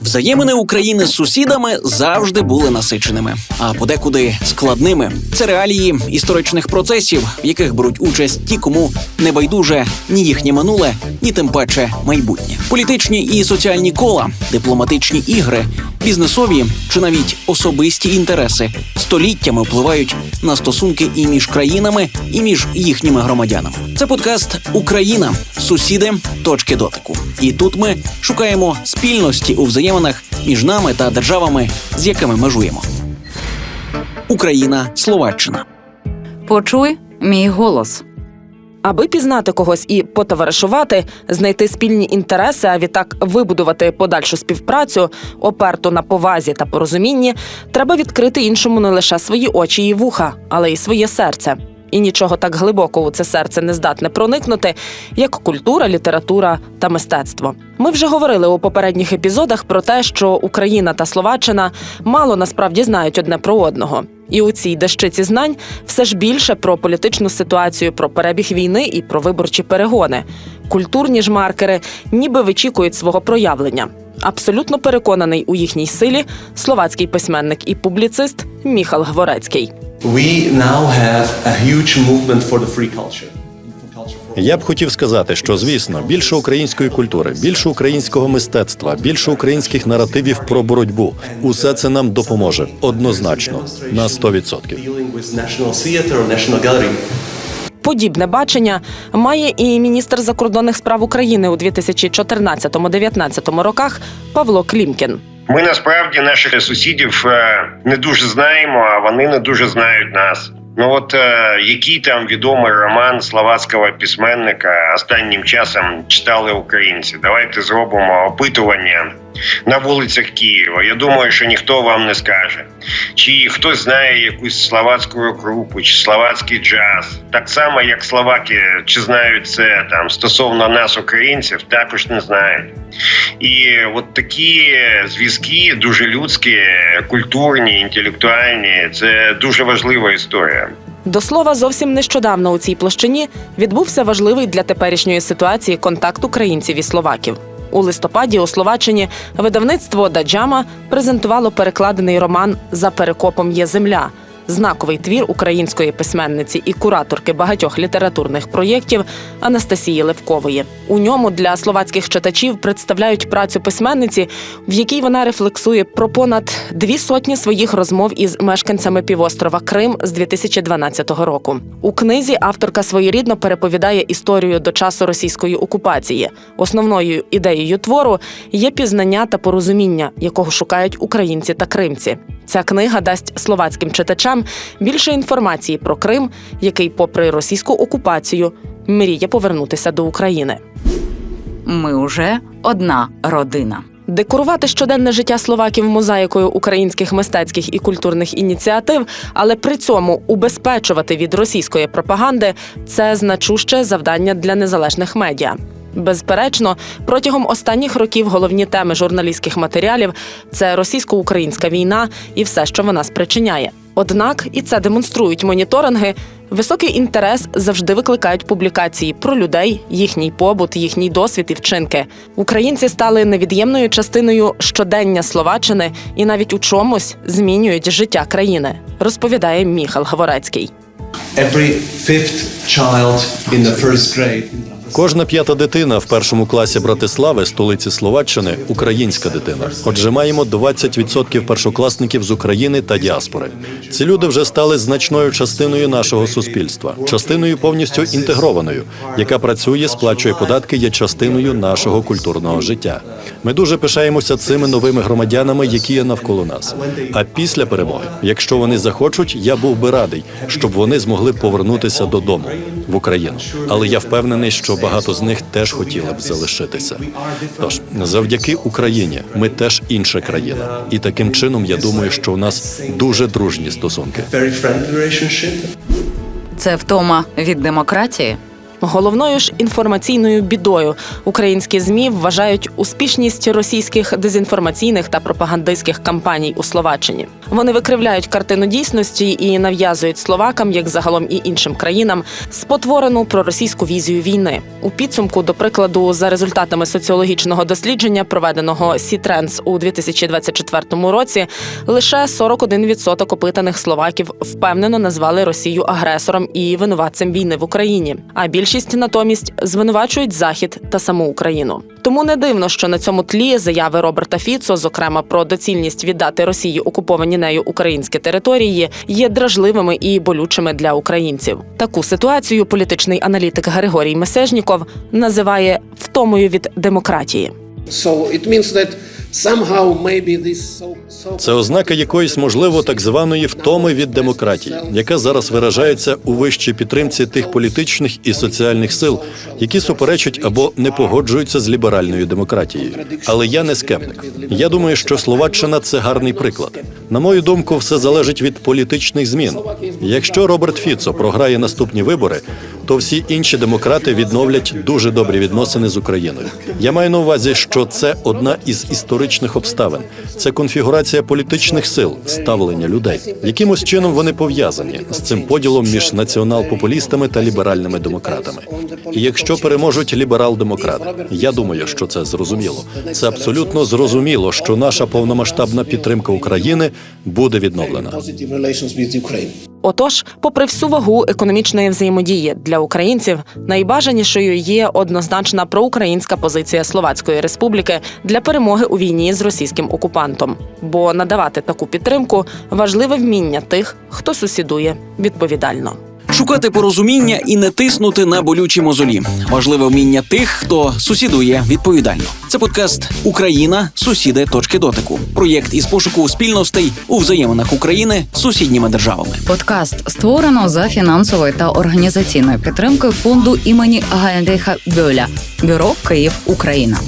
Взаємини України з сусідами завжди були насиченими, а подекуди складними. Це реалії історичних процесів, в яких беруть участь ті, кому не байдуже ні їхнє минуле, ні тим паче майбутнє. Політичні і соціальні кола, дипломатичні ігри, бізнесові чи навіть особисті інтереси століттями впливають на стосунки і між країнами, і між їхніми громадянами. Це подкаст Україна, сусіди, точки дотику. І тут ми шукаємо спільності у взаєминах між нами та державами, з якими межуємо. Україна, Словаччина. Почуй мій голос. Аби пізнати когось і потоваришувати, знайти спільні інтереси, а відтак вибудувати подальшу співпрацю, оперту на повазі та порозумінні, треба відкрити іншому не лише свої очі і вуха, але й своє серце. І нічого так глибоко у це серце не здатне проникнути, як культура, література та мистецтво. Ми вже говорили у попередніх епізодах про те, що Україна та Словаччина мало насправді знають одне про одного. І у цій дещиці знань все ж більше про політичну ситуацію, про перебіг війни і про виборчі перегони. Культурні ж маркери ніби вичікують свого проявлення. Абсолютно переконаний у їхній силі словацький письменник і публіцист Міхал Гворецький. we now have a huge movement for the free culture. Я б хотів сказати, що звісно, більше української культури, більше українського мистецтва, більше українських наративів про боротьбу. Усе це нам допоможе однозначно на 100%. dealing with national theater or national gallery. Подібне бачення має і міністр закордонних справ України у 2014-19 роках Павло Клімкін. Ми насправді наших сусідів е, не дуже знаємо, а вони не дуже знають нас. Ну от е, який там відомий роман словацького письменника останнім часом читали українці. Давайте зробимо опитування на вулицях Києва. Я думаю, що ніхто вам не скаже. Чи хтось знає якусь словацьку групу, чи словацький джаз, так само як словаки, чи знають це там стосовно нас, українців, також не знають. І от такі зв'язки дуже людські, культурні, інтелектуальні це дуже важлива історія. До слова, зовсім нещодавно у цій площині відбувся важливий для теперішньої ситуації контакт українців і словаків. У листопаді у Словаччині видавництво Даджама презентувало перекладений роман За перекопом є земля. Знаковий твір української письменниці і кураторки багатьох літературних проєктів Анастасії Левкової. У ньому для словацьких читачів представляють працю письменниці, в якій вона рефлексує про понад дві сотні своїх розмов із мешканцями півострова Крим з 2012 року. У книзі авторка своєрідно переповідає історію до часу російської окупації. Основною ідеєю твору є пізнання та порозуміння, якого шукають українці та кримці. Ця книга дасть словацьким читачам більше інформації про Крим, який, попри російську окупацію, мріє повернутися до України. Ми уже одна родина. Декорувати щоденне життя словаків мозаїкою українських мистецьких і культурних ініціатив, але при цьому убезпечувати від російської пропаганди це значуще завдання для незалежних медіа. Безперечно, протягом останніх років головні теми журналістських матеріалів це російсько-українська війна і все, що вона спричиняє. Однак, і це демонструють моніторинги. Високий інтерес завжди викликають публікації про людей, їхній побут, їхній досвід і вчинки. Українці стали невід'ємною частиною щодення Словаччини і навіть у чомусь змінюють життя країни, розповідає Міхал Гворецький. Every fifth child in the first grade. Кожна п'ята дитина в першому класі Братислави, столиці Словаччини, українська дитина. Отже, маємо 20% першокласників з України та діаспори. Ці люди вже стали значною частиною нашого суспільства, частиною повністю інтегрованою, яка працює, сплачує податки, є частиною нашого культурного життя. Ми дуже пишаємося цими новими громадянами, які є навколо нас. А після перемоги, якщо вони захочуть, я був би радий, щоб вони змогли повернутися додому в Україну. Але я впевнений, що багато з них теж хотіли б залишитися. Тож завдяки Україні ми теж інша країна, і таким чином я думаю, що у нас дуже дружні стосунки. Це втома від демократії. Головною ж інформаційною бідою українські змі вважають успішність російських дезінформаційних та пропагандистських кампаній у Словаччині. Вони викривляють картину дійсності і нав'язують словакам, як загалом і іншим країнам, спотворену проросійську візію війни. У підсумку, до прикладу, за результатами соціологічного дослідження, проведеного Сітренс у 2024 році, лише 41% опитаних словаків впевнено назвали Росію агресором і винуватцем війни в Україні. А більшість натомість звинувачують Захід та саму Україну. Тому не дивно, що на цьому тлі заяви Роберта Фіцо, зокрема про доцільність віддати Росії окуповані нею українські території, є дражливими і болючими для українців. Таку ситуацію політичний аналітик Григорій Месежніков називає втомою від демократії. So it means that Це ознака якоїсь, можливо, так званої втоми від демократії, яка зараз виражається у вищій підтримці тих політичних і соціальних сил, які суперечать або не погоджуються з ліберальною демократією. Але я не скептик. Я думаю, що Словаччина це гарний приклад. На мою думку, все залежить від політичних змін. Якщо Роберт Фіцо програє наступні вибори, то всі інші демократи відновлять дуже добрі відносини з Україною. Я маю на увазі, що це одна із історичних обставин. Це конфігурація політичних сил, ставлення людей. Якимось чином вони пов'язані з цим поділом між націонал-популістами та ліберальними демократами. І якщо переможуть ліберал-демократи, я думаю, що це зрозуміло. Це абсолютно зрозуміло, що наша повномасштабна підтримка України буде відновлена. Отож, попри всю вагу економічної взаємодії для українців, найбажанішою є однозначна проукраїнська позиція Словацької республіки для перемоги у війні з російським окупантом. Бо надавати таку підтримку важливе вміння тих, хто сусідує відповідально. Шукати порозуміння і не тиснути на болючі мозолі. Важливе вміння тих, хто сусідує відповідально. Це подкаст Україна, сусіди точки дотику. Проєкт із пошуку спільностей у взаєминах України з сусідніми державами. Подкаст створено за фінансової та організаційної підтримки фонду імені Гайнріха Бьоля, бюро Київ Україна.